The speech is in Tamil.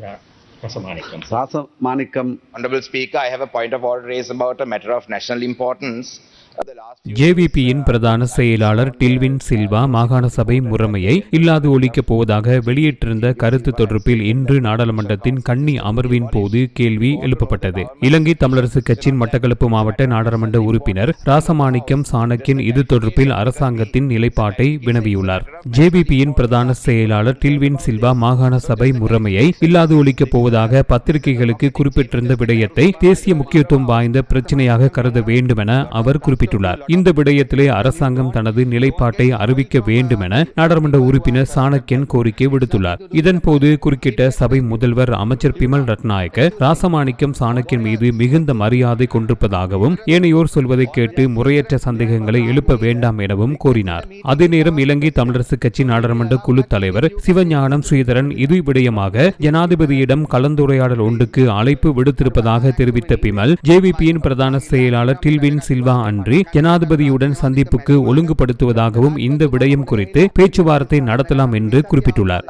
Yeah, Rasamanikam. Rasa Manikam Honorable Speaker, I have a point of order raised about a matter of national importance. ஜேவிபியின் பிரதான செயலாளர் டில்வின் சில்வா மாகாண சபை முறைமையை இல்லாது ஒழிக்கப் போவதாக வெளியிட்டிருந்த கருத்து தொடர்பில் இன்று நாடாளுமன்றத்தின் கண்ணி அமர்வின் போது கேள்வி எழுப்பப்பட்டது. இலங்கை தமிழரசு கட்சியின் மட்டக்களப்பு மாவட்ட நாடாளுமன்ற உறுப்பினர் ராசமாணிக்கம் சாணக்கின் இது தொடர்பில் அரசாங்கத்தின் நிலைப்பாட்டை வினவியுள்ளார். ஜேவிபியின் பிரதான செயலாளர் டில்வின் சில்வா மாகாண சபை முறைமையை இல்லாது ஒழிக்கப் போவதாக பத்திரிகைகளுக்கு குறிப்பிட்டிருந்த விடயத்தை தேசிய முக்கியத்துவம் வாய்ந்த பிரச்சனையாக கருத வேண்டும் என அவர் குறிப்பிட்டுள்ளார். இந்த விடயத்திலே அரசாங்கம் தனது நிலைப்பாட்டை அறிவிக்க வேண்டும் என நாடாளுமன்ற உறுப்பினர் சாணக்கியன் கோரிக்கை விடுத்துள்ளார். இதன்போது குறுக்கிட்ட சபை முதல்வர் அமைச்சர் பிமல் ரத்நாயக்க ராசமாணிக்கம் சாணக்கியன் மீது மிகுந்த மரியாதை கொண்டிருப்பதாகவும் ஏனையோர் சொல்வதை கேட்டு முறையற்ற சந்தேகங்களை எழுப்ப வேண்டாம் எனவும் கோரினார். அதே நேரம் இலங்கை தமிழரசு கட்சி நாடாளுமன்ற குழு தலைவர் சிவஞானம் ஸ்ரீதரன் இது விடயமாக ஜனாதிபதியிடம் கலந்துரையாடல் ஒன்றுக்கு அழைப்பு விடுத்திருப்பதாக தெரிவித்த பிமல் ஜேவிபியின் பிரதான செயலாளர் டில்வின் சில்வா அன்று ஜனாதிபதியுடன் சந்திப்புக்கு ஒழுங்குபடுத்துவதாகவும் இந்த விடயம் குறித்து பேச்சுவார்த்தை நடத்தலாம் என்று குறிப்பிட்டுள்ளார்.